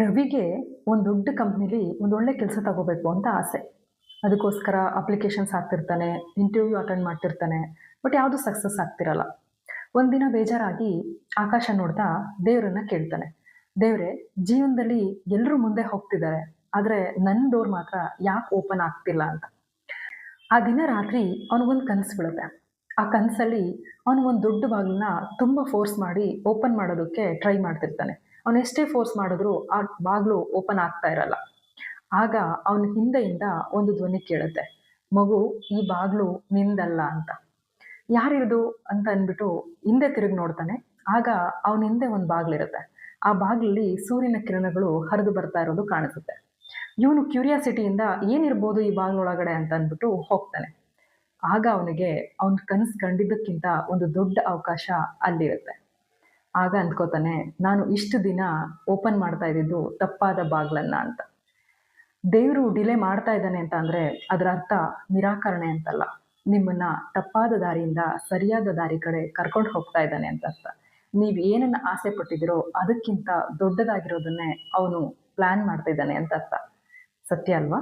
ರವಿಗೆ ಒಂದು ದೊಡ್ಡ ಕಂಪ್ನಿಲಿ ಒಂದು ಒಳ್ಳೆ ಕೆಲಸ ತಗೋಬೇಕು ಅಂತ ಆಸೆ. ಅದಕ್ಕೋಸ್ಕರ ಅಪ್ಲಿಕೇಶನ್ಸ್ ಹಾಕ್ತಿರ್ತಾನೆ ಇಂಟರ್ವ್ಯೂ ಅಟೆಂಡ್ ಮಾಡ್ತಿರ್ತಾನೆ ಬಟ್ ಯಾವುದು ಸಕ್ಸಸ್ ಆಗ್ತಿರಲ್ಲ. ಒಂದಿನ ಬೇಜಾರಾಗಿ ಆಕಾಶ ನೋಡ್ತಾ ದೇವರನ್ನ ಕೇಳ್ತಾನೆ. ದೇವ್ರೆ, ಜೀವನದಲ್ಲಿ ಎಲ್ಲರೂ ಮುಂದೆ ಹೋಗ್ತಿದ್ದಾರೆ, ಆದರೆ ನನ್ನ ಡೋರ್ ಮಾತ್ರ ಯಾಕೆ ಓಪನ್ ಆಗ್ತಿಲ್ಲ ಅಂತ. ಆ ದಿನ ರಾತ್ರಿ ಅವನಿಗೊಂದು ಕನಸು ಬೀಳುತ್ತೆ. ಆ ಕನಸಲ್ಲಿ ಅವನಿಗೊಂದು ದೊಡ್ಡ ಬಾಗಿಲನ್ನ ತುಂಬ ಫೋರ್ಸ್ ಮಾಡಿ ಓಪನ್ ಮಾಡೋದಕ್ಕೆ ಟ್ರೈ ಮಾಡ್ತಿರ್ತಾನೆ. ಅವನು ಎಷ್ಟೇ ಫೋರ್ಸ್ ಮಾಡಿದ್ರು ಆ ಬಾಗಿಲು ಓಪನ್ ಆಗ್ತಾ ಇರಲ್ಲ. ಆಗ ಅವನ ಹಿಂದೆಯಿಂದ ಒಂದು ಧ್ವನಿ ಕೇಳುತ್ತೆ. ಮಗು, ಈ ಬಾಗಿಲು ನಿಂದಲ್ಲ ಅಂತ. ಯಾರಿದು ಅಂತ ಅಂದ್ಬಿಟ್ಟು ಹಿಂದೆ ತಿರುಗಿ ನೋಡ್ತಾನೆ. ಆಗ ಅವನ ಹಿಂದೆ ಒಂದು ಬಾಗಿಲಿರುತ್ತೆ ಆ ಬಾಗಿಲಲ್ಲಿ ಸೂರ್ಯನ ಕಿರಣಗಳು ಹರಿದು ಬರ್ತಾ ಇರೋದು ಕಾಣಿಸುತ್ತೆ. ಇವನು ಕ್ಯೂರಿಯಾಸಿಟಿಯಿಂದ ಏನಿರ್ಬೋದು ಈ ಬಾಗಿಲೊಳಗಡೆ ಅಂತ ಅಂದ್ಬಿಟ್ಟು ಹೋಗ್ತಾನೆ. ಆಗ ಅವನಿಗೆ ಅವನ ಕನಸು ಕಂಡಿದ್ದಕ್ಕಿಂತ ಒಂದು ದೊಡ್ಡ ಅವಕಾಶ ಅಲ್ಲಿರುತ್ತೆ. ಆಗ ಅಂದ್ಕೋತಾನೆ, ನಾನು ಇಷ್ಟು ದಿನ ಓಪನ್ ಮಾಡ್ತಾ ಇದ್ದಿದ್ದು ತಪ್ಪಾದ ಬಾಗ್ಲನ್ನ ಅಂತ. ದೇವರು ಡಿಲೇ ಮಾಡ್ತಾ ಇದ್ದಾನೆ ಅಂತ ಅಂದರೆ ಅದರ ಅರ್ಥ ನಿರಾಕರಣೆ ಅಂತಲ್ಲ. ನಿಮ್ಮನ್ನ ತಪ್ಪಾದ ದಾರಿಯಿಂದ ಸರಿಯಾದ ದಾರಿ ಕಡೆ ಕರ್ಕೊಂಡು ಹೋಗ್ತಾ ಇದ್ದಾನೆ ಅಂತ ಅರ್ಥ. ನೀವು ಏನನ್ನ ಆಸೆ ಪಟ್ಟಿದ್ದೀರೋ ಅದಕ್ಕಿಂತ ದೊಡ್ಡದಾಗಿರೋದನ್ನೇ ಅವನು ಪ್ಲ್ಯಾನ್ ಮಾಡ್ತಾ ಇದ್ದಾನೆ ಅಂತ ಅರ್ಥ. ಸತ್ಯ ಅಲ್ವಾ?